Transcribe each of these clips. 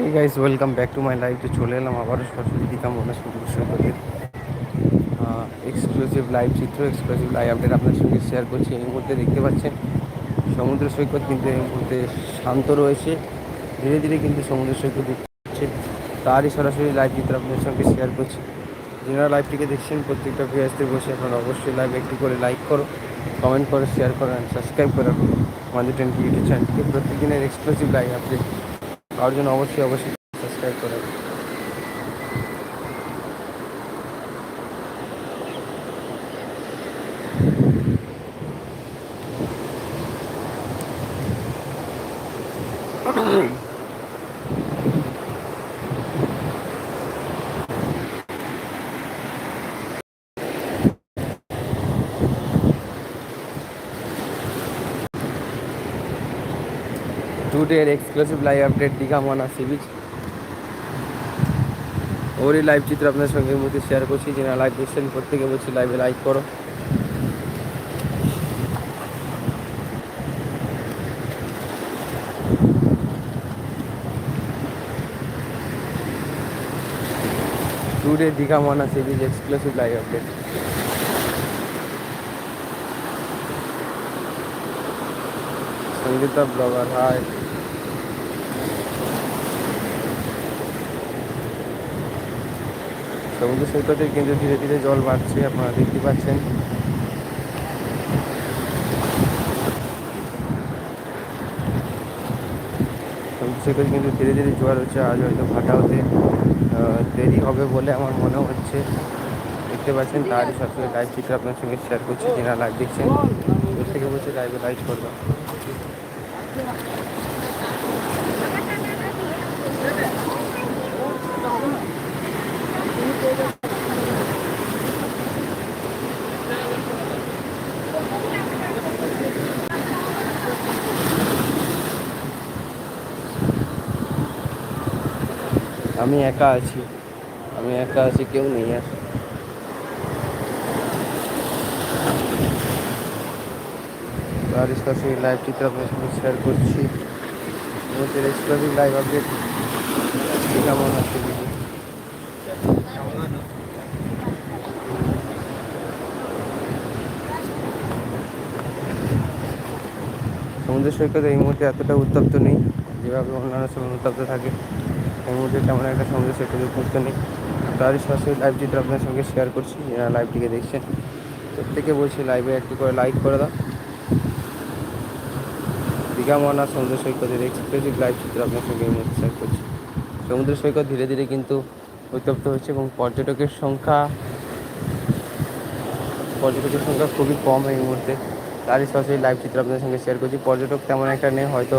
এই guys welcome back to my life তো চলে এলাম আবারও সরস্বতী দীঘা মনে সৈকতের এক্সক্লুসিভ লাইভ চিত্র এক্সক্লুসিভ লাইভ আপডেট আপনার সঙ্গে শেয়ার করছি। এই মুহূর্তে দেখতে পাচ্ছেন সমুদ্র সৈকত কিন্তু এই মুহূর্তে শান্ত রয়েছে। ধীরে ধীরে কিন্তু সমুদ্র সৈকত হচ্ছে তারই সরাসরি লাইভ চিত্র আপনাদের সঙ্গে শেয়ার করছি। যারা লাইভটিকে দেখছেন, প্রত্যেকটা ভিউয়ার্সদের বসে, আপনারা অবশ্যই লাইভ একটি করে লাইক করো কমেন্ট করো শেয়ার করো অ্যান্ড সাবস্ক্রাইব করো। আমাদের টেন ইউটিউব চ্যানেলটিকে প্রত্যেকদিনের এক্সক্লুসিভ লাইভ আপডেট পাওয়ার জন্য অবশ্যই অবশ্যই সাবস্ক্রাইব করে টুডের এক্সক্লুসিভ লাইভ আপডেট দীঘা মানা সি বিচ ওরই লাইভ চিত্র আপনার সঙ্গে মধ্যে শেয়ার করছি যারা লাইভ দেখছেন প্রত্যেকে বলছি লাইভে লাইক করো। টুডে দীঘা মানা sea beach exclusive live update Sangeeta blogger hi সমুদ্র সৈকতে কিন্তু ধীরে ধীরে জল বাড়ছে, আপনারা দেখতে পাচ্ছেন। সমুদ্র কিন্তু ধীরে ধীরে জোয়ার হচ্ছে, আজ হয়তো ভাটা হতে দেরি হবে বলে আমার মনে হচ্ছে। দেখতে পাচ্ছেন, তারই সবসময় লাইভ চিত্র আপনার সঙ্গে শেয়ার করছি, যারা লাইভ দেখছেন। থেকে বলছে লাইভে লাইভ করবে। আমি একা আছি। আমি একা আছি, কেউ নেই আর। আর সরাসরি লাইভ চিত্র আপনার সঙ্গে শেয়ার করছি। আমাদের লাইভ আপডেট কেমন আছে সমুদ্র সৈকত এই মুহূর্তে এতটা উত্তপ্ত নেই, যেভাবে অন্যান্য সময় উত্তপ্ত থাকে। এই মুহূর্তে তেমন একটা সমুদ্র সৈকত উত্তপ্ত নেই। তারই সরাসরি লাইভ চিত্র আপনার সঙ্গে শেয়ার করছি, যারা লাইভটিকে দেখছেন। প্রত্যেকে বলছি লাইভে একটি করে লাইক করে দাও। দীঘা মহানা সমুদ্র সৈকতের এক্সক্লুসিভ লাইভ চিত্র আপনার সঙ্গে এই মুহূর্তে শেয়ার করছি। সমুদ্র সৈকত ধীরে ধীরে কিন্তু উত্তপ্ত হচ্ছে এবং পর্যটকের সংখ্যা পর্যটকের সংখ্যা খুবই কম এই মুহূর্তে। তারই সরাসরি লাইভ চিত্র আপনাদের সঙ্গে শেয়ার করছি। পর্যটক তেমন একটা নেই, হয়তো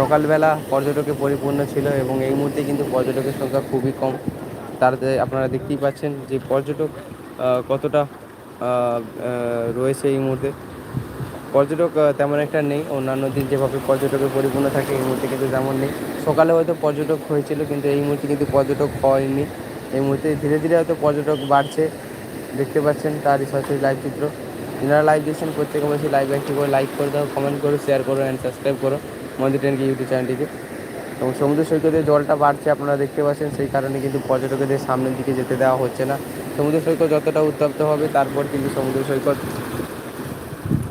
সকালবেলা পর্যটকে পরিপূর্ণ ছিল এবং এই মুহূর্তে কিন্তু পর্যটকের সংখ্যা খুবই কম। তার আপনারা দেখতেই পাচ্ছেন যে পর্যটক কতটা রয়েছে এই মুহূর্তে। পর্যটক তেমন একটা নেই। অন্যান্য দিন যেভাবে পর্যটকের পরিপূর্ণ থাকে, এই মুহূর্তে কিন্তু তেমন নেই। সকালে হয়তো পর্যটক হয়েছিল, কিন্তু এই মুহূর্তে কিন্তু পর্যটক হয়নি। এই মুহূর্তে ধীরে ধীরে হয়তো পর্যটক বাড়ছে। দেখতে পাচ্ছেন তারই সরাসরি লাইভ চিত্র। যারা লাইভ দেখছেন, প্রত্যেকে বলছি লাইভ একটি করে লাইক করে দাও কমেন্ট করো শেয়ার করো অ্যান্ড সাবস্ক্রাইব করো। মন্দির টেনকে ইউটিউব চ্যানেলটিকে এবং সমুদ্র সৈকতে জলটা বাড়ছে, আপনারা দেখতে পাচ্ছেন, সেই কারণে কিন্তু পর্যটকদের সামনের দিকে যেতে দেওয়া হচ্ছে না। সমুদ্র সৈকত যতটা উত্তপ্ত হবে, তারপর কিন্তু সমুদ্র সৈকত,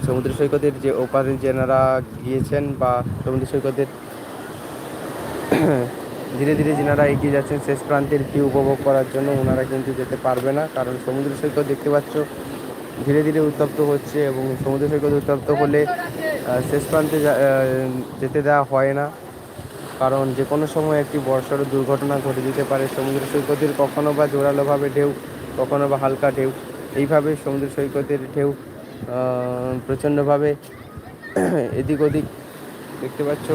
সমুদ্র সৈকতের যে ওপারে যেনারা গিয়েছেন বা সমুদ্র সৈকতের ধীরে ধীরে যেনারা এগিয়ে যাচ্ছেন, শেষ প্রান্তের ভিউ উপভোগ করার জন্য ওনারা কিন্তু যেতে পারবে না। কারণ সমুদ্র সৈকত দেখতে পাচ্ছ, ধীরে ধীরে উত্তপ্ত হচ্ছে এবং সমুদ্র সৈকত উত্তপ্ত হলে শেষ প্রান্তে যেতে দেওয়া হয় না। কারণ যে কোনো সময় একটি বর্ষার দুর্ঘটনা ঘটে যেতে পারে। সমুদ্র সৈকতের কখনো বা জোরালোভাবে ঢেউ, কখনো বা হালকা ঢেউ। এইভাবে সমুদ্র সৈকতের ঢেউ প্রচণ্ডভাবে এদিক ওদিক দেখতে পাচ্ছ,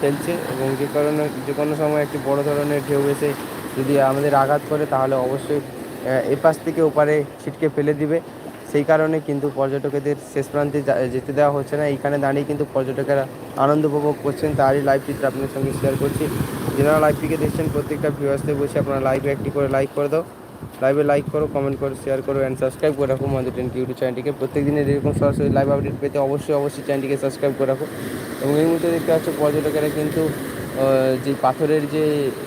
ফেলছে এবং যে কারণে যে কোনো সময় একটি বড় ধরনের ঢেউ এসে যদি আমাদের আঘাত করে, তাহলে অবশ্যই এপাশ থেকে ওপারে ছিটকে ফেলে দিবে। সেই কারণে কিন্তু পর্যটকদের শেষ প্রান্তে যেতে দেওয়া হচ্ছে না। এইখানে দাঁড়িয়ে কিন্তু পর্যটকেরা আনন্দ উপভোগ করছেন। তারই লাইভ চিত্র আপনাদের সঙ্গে শেয়ার করছি। যারা লাইভটিকে দেখছেন, প্রত্যেকটা ভিউয়ার্সদের বসে আপনারা লাইভে একটি করে লাইক করে দাও। লাইভে লাইক করো কমেন্ট করো শেয়ার করো অ্যান্ড সাবস্ক্রাইব করে রাখো আমাদের টেন ইউটিউব চ্যানেলটিকে প্রত্যেক দিনের এরকম সরাসরি লাইভ আপডেট পেতে অবশ্যই অবশ্যই চ্যানেলটিকে সাবস্ক্রাইব করে রাখো। এবং এই মুহূর্তে দেখতে পাচ্ছ, পর্যটকেরা কিন্তু যে পাথরের যে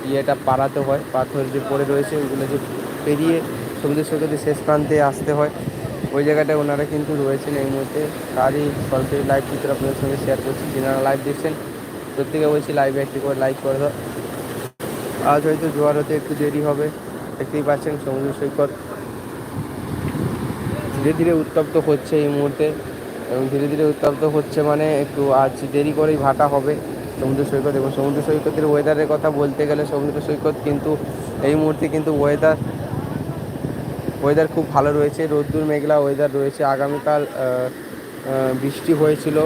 ইয়েটা পাড়াতে হয়, পাথর যে পড়ে রয়েছে, ওগুলো যে পেরিয়ে সমুদ্র সৈকতের শেষ প্রান্তে আসতে হয়। ওই জায়গাটায় ওনারা কিন্তু রয়েছেন এই মুহূর্তে। তারই সরাসরি লাইভ চিত্র আপনাদের সঙ্গে শেয়ার করছি। যারা লাইভ দেখছেন, প্রত্যেকে বলছি লাইভে একটি করে লাইক করে দাও। আজ হয়তো জোয়ার হতে একটু দেরি হবে, দেখতেই পাচ্ছেন সমুদ্র সৈকত। ধীরে ধীরে উত্তপ্ত হচ্ছে এই মুহূর্তে। এবং ধীরে ধীরে উত্তপ্ত হচ্ছে মানে একটু আজ দেরি করেই ভাটা হবে সমুদ্র সৈকত। এবং সমুদ্র সৈকতের ওয়েদারের কথা বলতে গেলে সমুদ্র সৈকত কিন্তু এই মুহূর্তে কিন্তু ওয়েদার ওয়েদার খুব ভালো রয়েছে, রোদ্দুর মেঘলা ওয়েদার রয়েছে। আগামীকাল বৃষ্টি হয়েছিল।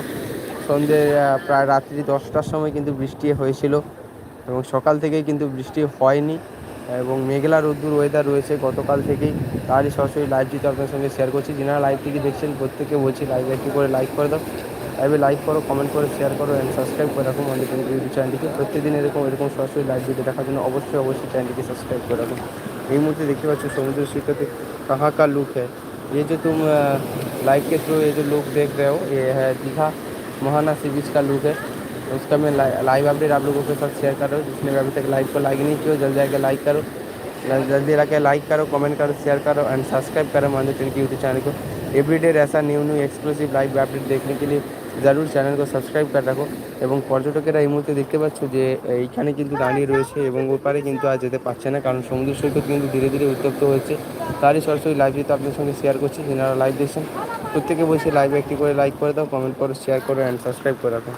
সন্ধ্যে প্রায় রাত্রি দশটার সময় কিন্তু বৃষ্টি হয়েছিল এবং সকাল থেকেই কিন্তু বৃষ্টি হয়নি এবং মেঘলা রোদ্দুর ওয়েদার রয়েছে গতকাল থেকেই। তারই সরাসরি লাইভটিতে আপনার সঙ্গে শেয়ার করছি। যারা লাইভটিকে দেখছেন প্রত্যেকে বলছি লাইভে একটি করে লাইক করে দাও। লাইভে লাইক করো কমেন্ট করো শেয়ার করো অ্যান্ড সাবস্ক্রাইব করে রাখুন আমাদের ইউটিউব চ্যানেলটিকে প্রত্যেকদিন এরকম এরকম সরাসরি লাইভ ভিডিও দেখার জন্য অবশ্যই অবশ্যই চ্যানেলটিকে সাবস্ক্রাইব করে রাখুন এই মুহূর্তে দেখতে পাচ্ছ সমুদ্র সৈকতে कहाँ का लुक है ये जो तुम लाइव के थ्रू ये जो लुक देख रहे हो ये है दीघा महाना सी बीच का लुक है उसका मैं लाइव अपडेट आप लोगों के साथ शेयर कर रहा हूँ जिसने भी अभी तक लाइव को लाइक नहीं किया जल्दी आके लाइक करो जल्दी आके लाइक करो कमेंट करो शेयर करो एंड सब्सक्राइब करो मानदेव टेन की यूट्यूब चैनल को एवरीडे ऐसा new new exclusive live update देखने के लिए জরুর চ্যানেলকে সাবস্ক্রাইব করে রাখো এবং পর্যটকেরা এই মুহূর্তে দেখতে পাচ্ছ যে এইখানে কিন্তু দাঁড়িয়ে রয়েছে এবং ওপারে কিন্তু আর যেতে পারছে না, কারণ সমুদ্র সৈকত কিন্তু ধীরে ধীরে উত্তপ্ত হয়েছে। তারই সরাসরি লাইভ তো আপনার সঙ্গে শেয়ার করছি যারা লাইভ দেখছেন। প্রত্যেকে বসে লাইভে একটি করে লাইক করে দাও কমেন্ট করো শেয়ার করো অ্যান্ড সাবস্ক্রাইব করে রাখো।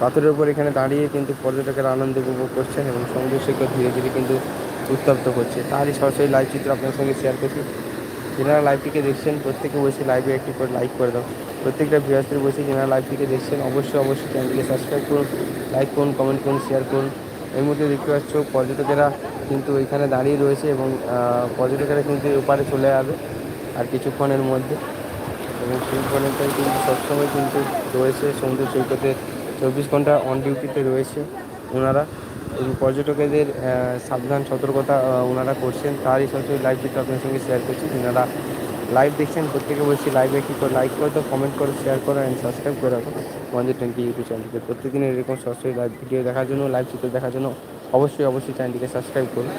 পাথরের উপর এখানে দাঁড়িয়ে কিন্তু পর্যটকেরা আনন্দ উপভোগ করছেন এবং সমুদ্র সৈকত ধীরে ধীরে কিন্তু উত্তপ্ত হচ্ছে। তারই সরাসরি লাইভ চিত্র আপনার সঙ্গে শেয়ার করছি। যারা লাইভটিকে দেখছেন, প্রত্যেকে বসে লাইভে একটি করে লাইক করে দাও। প্রত্যেকটা ভিউয়ার্সদের বসে যারা লাইভটিকে দেখছেন, অবশ্যই অবশ্যই চ্যানেলটিকে সাবস্ক্রাইব করুন লাইক করুন কমেন্ট করুন শেয়ার করুন। এর মধ্যে দেখতে পাচ্ছ, পর্যটকেরা কিন্তু এখানে দাঁড়িয়ে রয়েছে এবং পর্যটকেরা কিন্তু ওপারে চলে যাবে আর কিছুক্ষণের মধ্যে। এবং সেই কিন্তু সবসময় কিন্তু রয়েছে সমুদ্র সৈকতে। চব্বিশ ঘণ্টা অন ডিউটিতে রয়েছে ওনারা। পর্যটকদের সাবধান, সতর্কতা ওনারা করছেন। তারই সরাসরি লাইভ চিত্র আপনার সঙ্গে শেয়ার করছি। ওনারা লাইভ দেখছেন, প্রত্যেকে বলছি লাইভে কী করে লাইক করে দাও কমেন্ট করো শেয়ার করো অ্যান্ড সাবস্ক্রাইব করে রাখো। আমাদের টোয়েন্টি ইউটিউব চ্যানেলকে প্রত্যেকদিন এরকম সরাসরি লাইভ ভিডিও দেখার জন্য লাইভ চিত্র দেখার জন্য অবশ্যই অবশ্যই চ্যানেলটিকে সাবস্ক্রাইব করুন।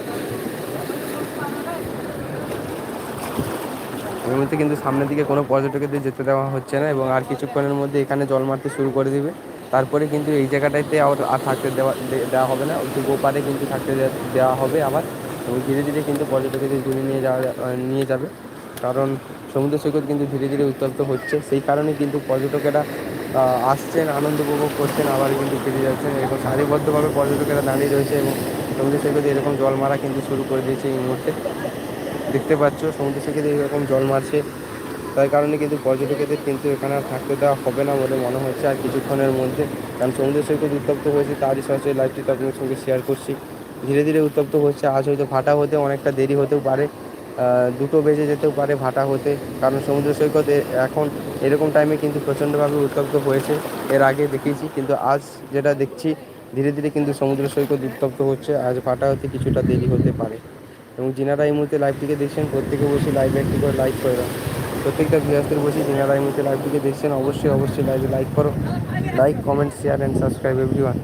এর মধ্যে কিন্তু সামনের দিকে কোনো পর্যটকদের যেতে দেওয়া হচ্ছে না এবং আর কিছুক্ষণের মধ্যে এখানে জল মারতে শুরু করে দিবে। তারপরে কিন্তু এই জায়গাটাতে আর থাকতে দেওয়া দেওয়া হবে না। ওই গোপারে কিন্তু থাকতে দেওয়া হবে আবার। এবং ধীরে ধীরে কিন্তু পর্যটকদের ঘুরে নিয়ে যাওয়া নিয়ে যাবে। কারণ সমুদ্র সৈকত কিন্তু ধীরে ধীরে উত্তপ্ত হচ্ছে। সেই কারণে কিন্তু পর্যটকেরা আসছেন, আনন্দ উপভোগ করছেন, আবার কিন্তু ফিরে যাচ্ছেন। এরকম সারিবদ্ধভাবে পর্যটকেরা দাঁড়িয়ে রয়েছে এবং সমুদ্র সৈকতে এরকম জল মারা কিন্তু শুরু করে দিয়েছে এই মুহূর্তে। দেখতে পাচ্ছ, সমুদ্র সৈকতে এরকম জল মারছে তাই কারণে কিন্তু পর্যটকদের কিন্তু এখানে আর থাকতে দেওয়া হবে না বলে মনে হচ্ছে। আর কিছুক্ষণের মধ্যে, কারণ সমুদ্র সৈকত উত্তপ্ত হয়েছে, তারই সরাসরি লাইভটিতে আপনার সঙ্গে শেয়ার করছি। ধীরে ধীরে উত্তপ্ত হচ্ছে, আজ হয়তো ভাটা হতে অনেকটা দেরি হতেও পারে। দুটো বেজে যেতেও পারে ভাটা হতে, কারণ সমুদ্র সৈকতে এখন এরকম টাইমে কিন্তু প্রচণ্ডভাবে উত্তপ্ত হয়েছে, এর আগে দেখিয়েছি। কিন্তু আজ যেটা দেখছি, ধীরে ধীরে কিন্তু সমুদ্র সৈকত উত্তপ্ত হচ্ছে, আজ ভাটা হতে কিছুটা দেরি হতে পারে। এবং যিনারা এই মুহূর্তে লাইভটিকে দেখছেন, প্রত্যেকে বসে লাইভে একটি করে লাইক করে দাও প্রত্যেকটা ভিউয়ার্সদের বসে যিনারা এই মুহূর্তে লাইভটিকে দেখছেন, অবশ্যই অবশ্যই লাইভে লাইক করো। Like comment share and subscribe everyone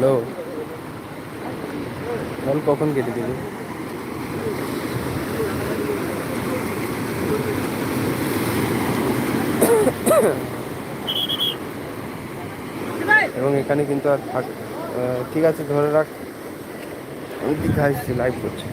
hello. Call কখন কেটে দিবি? এবং এখানে কিন্তু আর থাক ঠিক আছে, ধরে রাখ। আমি দীঘা এসেছি লাইভ করছি।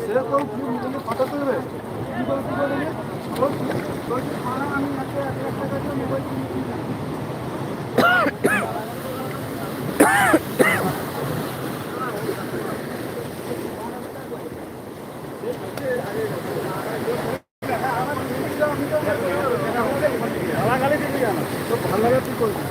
সেরকম ফটো তুলবে কি করে কি করে আমি একটা এক লাখ টাকা দিয়ে মোবাইল কিনেছি গালাগালি দিবি কেন তো ভালো লাগে তুই করবি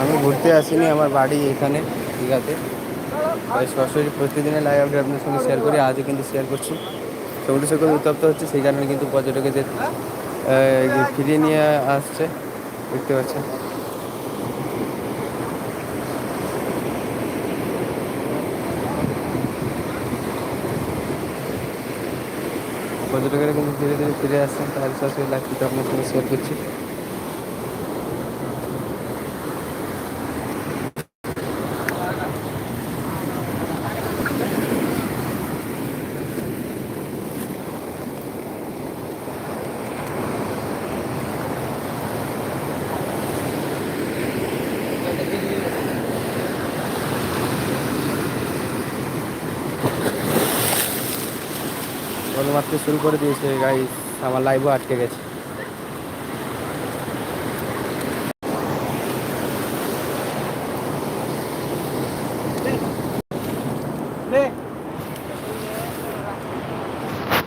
আমি ঘুরতে আসিনি, আমার বাড়ি এখানে, দীঘাতে। সরাসরি প্রতিদিনের লাইভ আপডেট আপনার সঙ্গে শেয়ার করি, আজও কিন্তু শেয়ার করছি। সমুদ্র সৈকত উত্তপ্ত হচ্ছে, সেই কারণে কিন্তু পর্যটকদের ফিরিয়ে নিয়ে আসছে, দেখতে পাচ্ছেন। পর্যটকেরা কিন্তু ধীরে ধীরে ফিরে আসছেন, তার সরাসরি লাইভটিতে আপনার সঙ্গে শেয়ার করছি। মাত্র শুরু করে দিয়েছে গাইস আমার লাইভও আটকে গেছে।